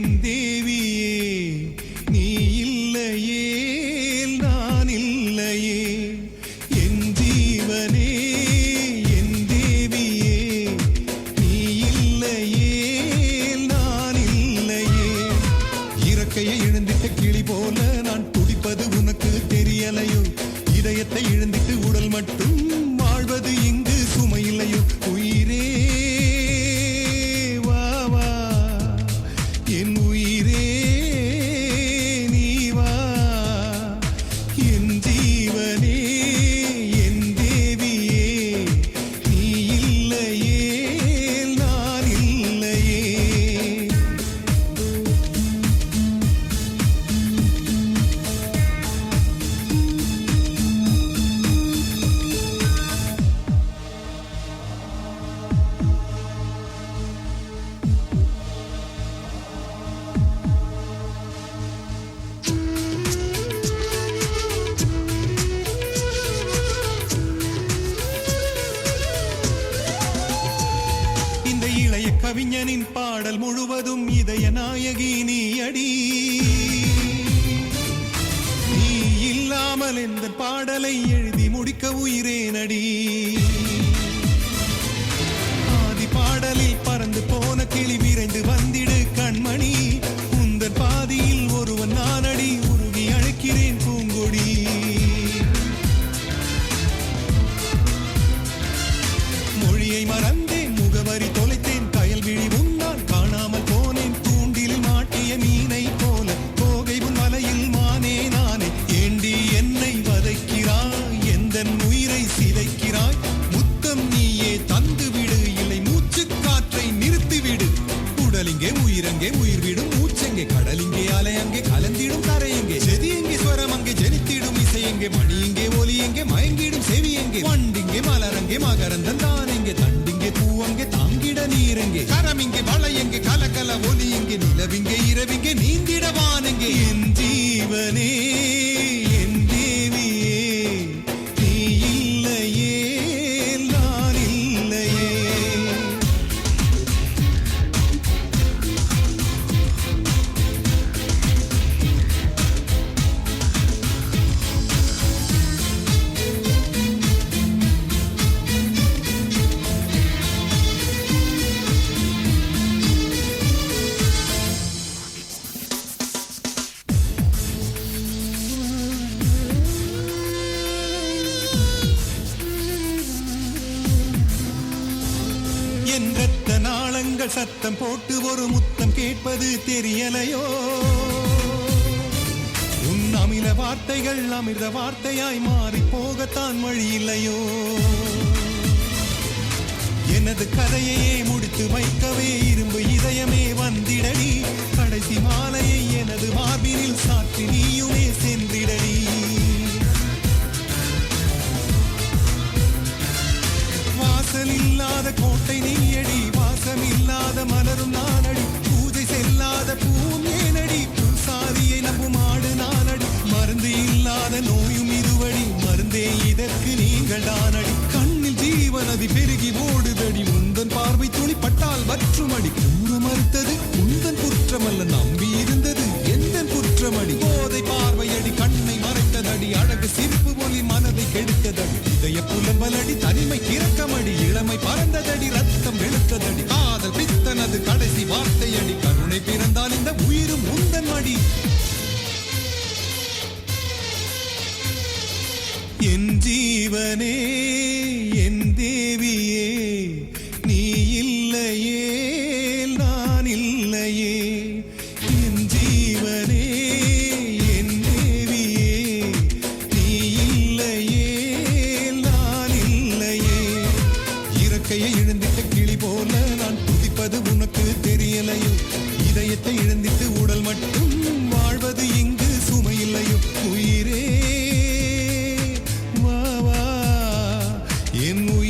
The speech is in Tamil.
என் தேவியே நீ இல்லையே நான் இல்லையே. என் ஜீவனே இல்லையே நான் இல்லையே. இறக்கையை இழந்திட்ட கிளி நான் துடிப்பது உனக்கு தெரியலையோ? இதயத்தை இழந்திட்டு உடல் மட்டும் கவிஞனின் பாடல் முழுவதும் இதய நாயகி நீ அடி நீ இல்லாமல் எந்த பாடலை எழுதி முடிக்க உயிரேனடி. ஆதி பாடலில் எங்கே மணி எங்கே ஒலி எங்கே மயங்கிடும் செவி எங்கே? வண்டிங்கே மலரங்கே மகரந்தன் தான் எங்கே? தண்டிங்கே பூவங்கே தாங்கிட நீர் எங்கே? கரம் இங்கே வளை எங்கே? கலகல ஒலி எங்கே நிலவிங்கே இரவிங்கே என் ரத்த நாளங்கள் சத்தம் போட்டு ஒரு முத்தம் கேட்பது தெரியலையோ? உன் அமில வார்த்தைகள் அமிர்த வார்த்தையாய் மாறி போகத்தான் வழி இல்லையோ? எனது கதையையே முடித்து வைக்கவே இரும்பு இதயமே வந்திடடி. மருந்தே இதற்கு நீங்கள் தானடி. கண்ணில் ஜீவனதி பெருகி ஓடுதடி. முந்தன் பார்வை துளி பட்டால் வற்றுமடி. கூற மறுத்தது உந்தன் குற்றமல்ல நம்பி இருந்தது. எந்த குற்றமடி? போதை பார்வையடி கண்ணை மறைத்ததடி. அழகு சிரிப்பு மொழி மனதை கெடுத்ததடி. இதய புலம்பலடி தனிமை இறக்கமடி இளமை பறந்ததடி ரத்தம் வெளுத்ததடி. காதல் பித்தனது கடைசி வார்த்தையடி. கருணை பிறந்தால் இந்த என் என் உயிர்